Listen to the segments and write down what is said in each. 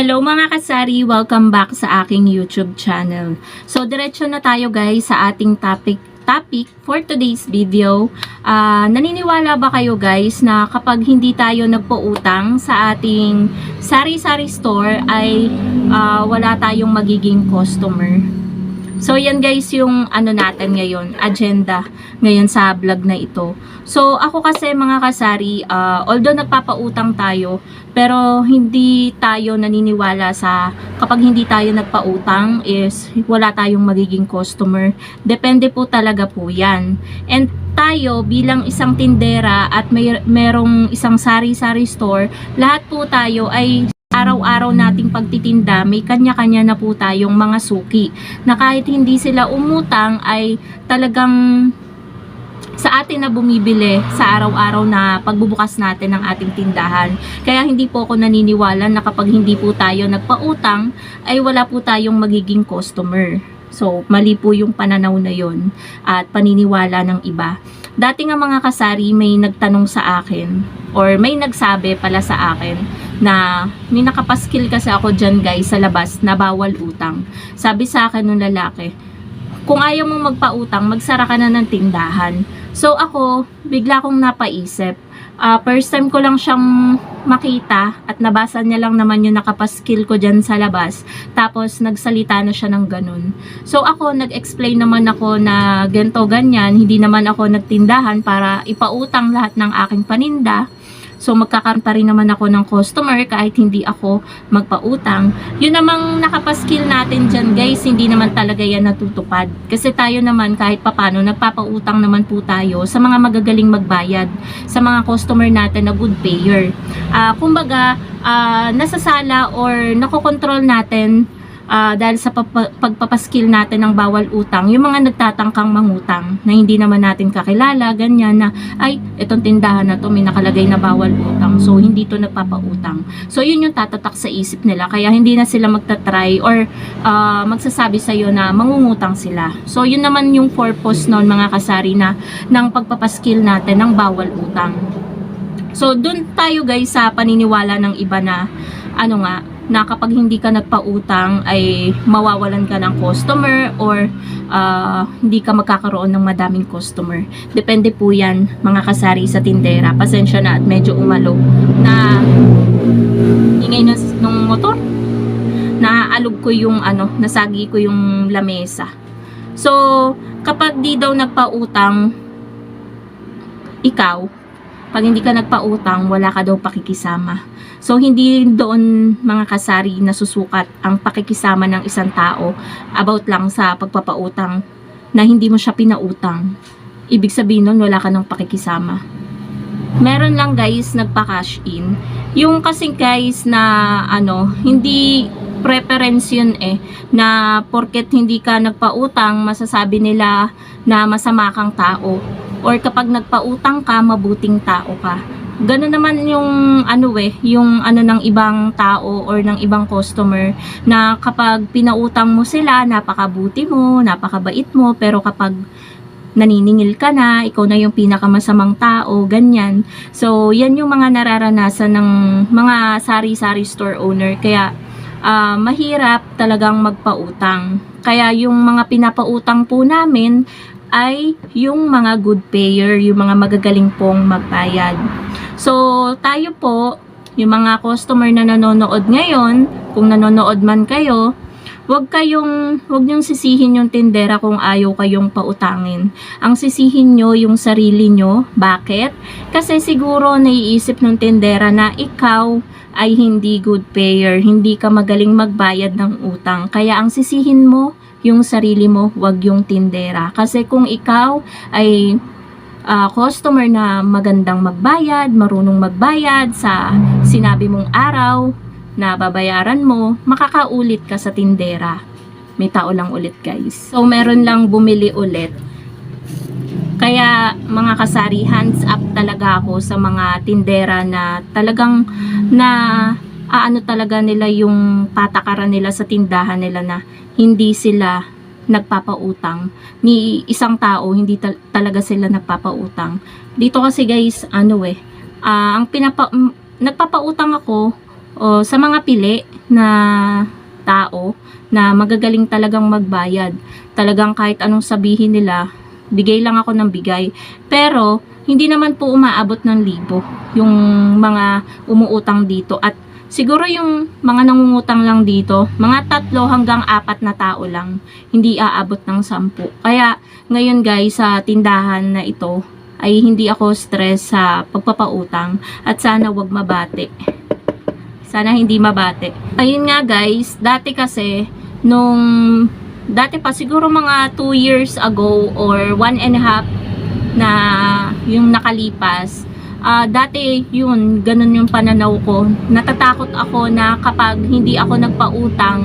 Hello mga kasari, welcome back sa aking YouTube channel. So diretso na tayo guys sa ating topic topic for today's video. Ah, naniniwala ba kayo guys na kapag hindi tayo nagpautang sa ating sari-sari store ay ah, wala tayong magiging customer? So yan guys yung ano natin ngayon, agenda ngayon sa vlog na ito. So ako kasi mga kasari, ah, although nagpapautang tayo, pero hindi tayo naniniwala sa kapag hindi tayo nagpautang is wala tayong magiging customer. Depende po talaga po yan. And tayo bilang isang tindera at may merong isang sari-sari store, lahat po tayo ay araw-araw nating pagtitinda, may kanya-kanya na po tayong mga suki na kahit hindi sila umutang ay talagang sa atin na bumibili sa araw-araw na pagbubukas natin ng ating tindahan. Kaya hindi po ako naniniwala na kapag hindi po tayo nagpautang ay wala po tayong magiging customer. So, mali po yung pananaw na yon at paniniwala ng iba. Dati nga mga kasari, may nagtanong sa akin or may nagsabi pala sa akin na may nakapaskil kasi ako dyan guys sa labas na bawal utang. Sabi sa akin nung lalaki, kung ayaw mong magpautang, magsara ka na ng tindahan. So ako, bigla akong napaisip. Ah, first time ko lang siyang makita at nabasa niya lang naman yung nakapaskil ko dyan sa labas. Tapos nagsalita na siya ng ganun. So ako, nag-explain naman ako na ganto ganyan, hindi naman ako nagtindahan para ipautang lahat ng aking paninda. So magkakaroon pa rin naman ako ng customer kahit hindi ako magpautang. Yun namang nakapaskil natin dyan guys, hindi naman talaga yan natutupad. Kasi tayo naman kahit papano nagpapautang naman po tayo sa mga magagaling magbayad, sa mga customer natin na good payer. Ah, kumbaga, ah, nasasala or nakokontrol natin ah, dahil sa papa- pagpapaskil natin ng bawal utang, yung mga nagtatangkang mangutang na hindi naman natin kakilala, ganyan na, ay, itong tindahan na to may nakalagay na bawal utang, so hindi to nagpapautang. So yun yung tatatak sa isip nila, kaya hindi na sila magtatry or ah, magsasabi sa'yo na mangungutang sila. So yun naman yung purpose noon mga kasari na ng pagpapaskil natin ng bawal utang. So, dun tayo guys sa paniniwala ng iba na ano nga, na kapag hindi ka nagpautang ay mawawalan ka ng customer or ah, hindi ka magkakaroon ng madaming customer. Depende po yan mga kasari sa tindera. Pasensya na at medyo umalo na ingay ng, ng motor. Naaalog ko yung ano, nasagi ko yung lamesa. So, kapag di daw nagpautang, ikaw, pag hindi ka nagpautang, wala ka daw pakikisama. So, hindi doon mga kasari nasusukat ang pakikisama ng isang tao about lang sa pagpapautang na hindi mo siya pinautang. Ibig sabihin nun, wala ka ng pakikisama. Meron lang guys, nagpa-cash in. Yung kasi guys na ano, hindi preference yun eh, na porket hindi ka nagpautang, masasabi nila na masama kang tao or kapag nagpautang ka, mabuting tao ka. Ganun naman yung ano eh, yung ano ng ibang tao or ng ibang customer na kapag pinautang mo sila, napakabuti mo, napakabait mo, pero kapag naniningil ka na, ikaw na yung pinakamasamang tao, ganyan. So, yan yung mga nararanasan ng mga sari-sari store owner. Kaya, ah, mahirap talagang magpautang. Kaya yung mga pinapautang po namin ay yung mga good payer, yung mga magagaling pong magbayad. So, tayo po, yung mga customer na nanonood ngayon, kung nanonood man kayo, wag kayong, wag niyong sisihin yung tindera kung ayaw kayong pautangin. Ang sisihin nyo yung sarili nyo. Bakit? Kasi siguro naiisip ng tindera na ikaw ay hindi good payer, hindi ka magaling magbayad ng utang. Kaya ang sisihin mo, yung sarili mo, wag yung tindera. Kasi kung ikaw ay ah, customer na magandang magbayad, marunong magbayad sa sinabi mong araw na babayaran mo, makakaulit ka sa tindera. May tao lang ulit guys. So meron lang bumili ulit. Kaya mga kasari, hands up talaga ako sa mga tindera na talagang na aano talaga nila yung patakaran nila sa tindahan nila na hindi sila nagpapautang ni isang tao hindi tal- talaga sila nagpapautang dito kasi guys ano eh ah, ang pinapa nagpapautang ako o sa mga pili na tao na magagaling talagang magbayad. Talagang kahit anong sabihin nila, bigay lang ako ng bigay. Pero, hindi naman po umaabot ng libo yung mga umuutang dito. At siguro yung mga nangungutang lang dito, mga tatlo hanggang apat na tao lang. Hindi aabot ng sampu. Kaya, ngayon guys, sa tindahan na ito, ay hindi ako stress sa pagpapautang at sana wag mabate. Sana hindi mabate. Ayun nga guys, dati kasi nung dati pa siguro mga 2 years ago or 1 and a half na yung nakalipas ah dati yun, ganun yung pananaw ko. Natatakot ako na kapag hindi ako nagpautang,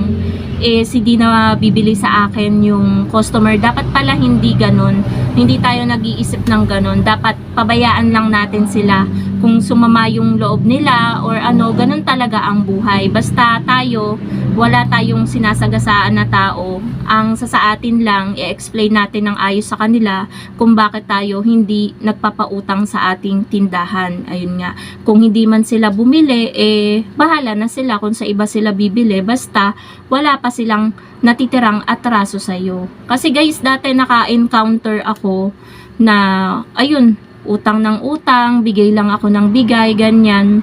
is hindi na bibili sa akin yung customer. Dapat pala hindi ganun. Hindi tayo nag-iisip ng ganun. Dapat pabayaan lang natin sila kung sumama yung loob nila or ano, ganun talaga ang buhay. Basta tayo, wala tayong sinasagasaan na tao. Ang sa sa atin lang, i-explain natin ng ayos sa kanila kung bakit tayo hindi nagpapautang sa ating tindahan. Ayun nga. Kung hindi man sila bumili, eh, bahala na sila kung sa iba sila bibili. Basta, wala pa silang natitirang atraso sa'yo. Kasi guys, dati naka-encounter ako na, ayun, utang ng utang, bigay lang ako ng bigay, ganyan.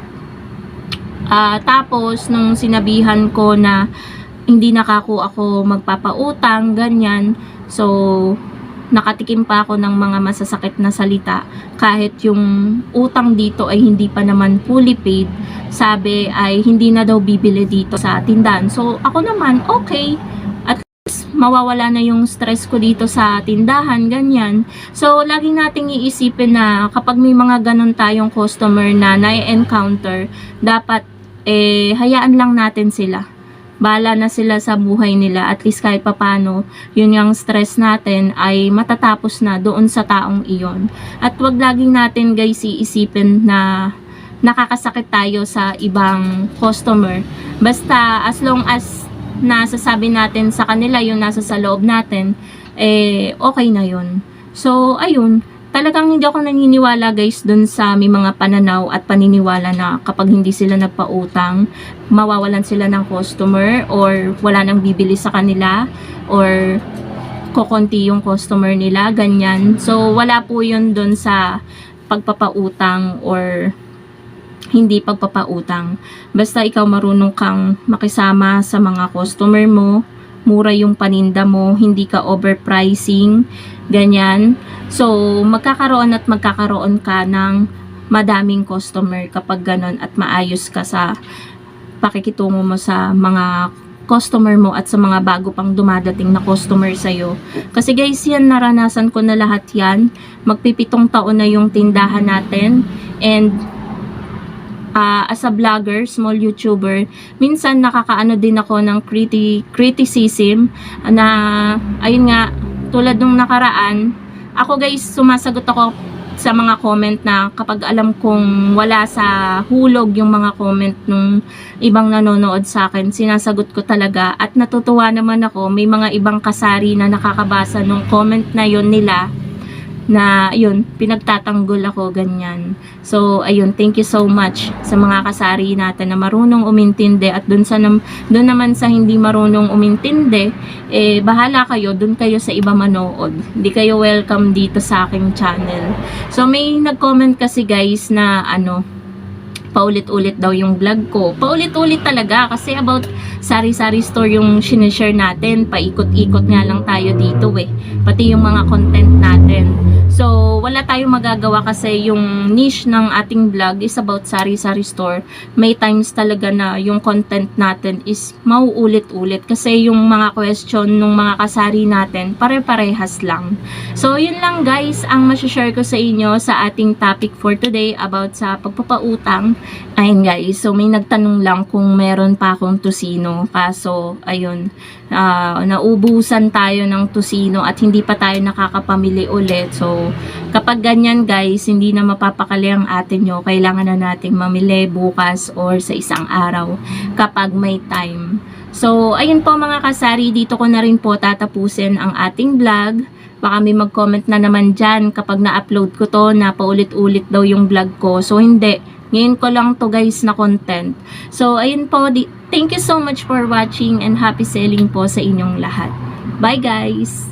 Ah, tapos, nung sinabihan ko na hindi nakako ako magpapautang, ganyan. So, nakatikim pa ako ng mga masasakit na salita. Kahit yung utang dito ay hindi pa naman fully paid sabi ay hindi na daw bibili dito sa tindahan. So ako naman okay. At least mawawala na yung stress ko dito sa tindahan ganyan. So lagi nating iisipin na kapag may mga ganun tayong customer na na-encounter dapat eh hayaan lang natin sila Bala na sila sa buhay nila at least kahit papano yun yung stress natin ay matatapos na doon sa taong iyon. At wag laging natin guys iisipin na nakakasakit tayo sa ibang customer. Basta as long as nasasabi natin sa kanila yung nasa sa loob natin, eh okay na yun. So ayun, talagang hindi ako naniniwala guys dun sa may mga pananaw at paniniwala na kapag hindi sila nagpautang, mawawalan sila ng customer or wala nang bibili sa kanila or kokonti yung customer nila, ganyan. So, wala po yun dun sa pagpapautang or hindi pagpapautang. Basta ikaw marunong kang makisama sa mga customer mo, mura yung paninda mo, hindi ka overpricing, ganyan. So, magkakaroon at magkakaroon ka ng madaming customer kapag ganon at maayos ka sa pakikitungo mo sa mga customer mo at sa mga bago pang dumadating na customer sa'yo. Kasi guys, yan naranasan ko na lahat yan. Magpipitong taon na yung tindahan natin and ah, as a vlogger, small YouTuber, minsan nakakaano din ako ng criti criticism na, ayun nga, tulad nung nakaraan, ako guys, sumasagot ako sa mga comment na kapag alam kong wala sa hulog yung mga comment nung ibang nanonood sa akin, sinasagot ko talaga. At natutuwa naman ako, may mga ibang kasari na nakakabasa nung comment na yon nila na yun, pinagtatanggol ako ganyan. So, ayun, thank you so much sa mga kasari natin na marunong umintindi at dun, sa nam, dun naman sa hindi marunong umintindi, eh, bahala kayo, dun kayo sa iba manood. Hindi kayo welcome dito sa aking channel. So, may nag-comment kasi guys na ano, paulit-ulit daw yung vlog ko. Paulit-ulit talaga kasi about sari-sari store yung sinishare natin. Paikot-ikot nga lang tayo dito eh. Pati yung mga content natin. So, wala tayong magagawa kasi yung niche ng ating vlog is about sari-sari store. May times talaga na yung content natin is mauulit-ulit kasi yung mga question ng mga kasari natin pare-parehas lang. So, yun lang guys ang masashare ko sa inyo sa ating topic for today about sa pagpapautang. Ayun guys, so may nagtanong lang kung meron pa akong tusino. Kaso, ayun, ah, naubusan tayo ng tusino at hindi pa tayo nakakapamili ulit. So, kapag ganyan guys, hindi na mapapakali ang atin nyo. Kailangan na nating mamili bukas or sa isang araw kapag may time. So, ayun po mga kasari, dito ko na rin po tatapusin ang ating vlog. Baka may mag-comment na naman dyan kapag na-upload ko to na paulit-ulit daw yung vlog ko. So, hindi Ngayon ko lang to guys na content. So, ayun po. Thank you so much for watching and happy selling po sa inyong lahat. Bye guys!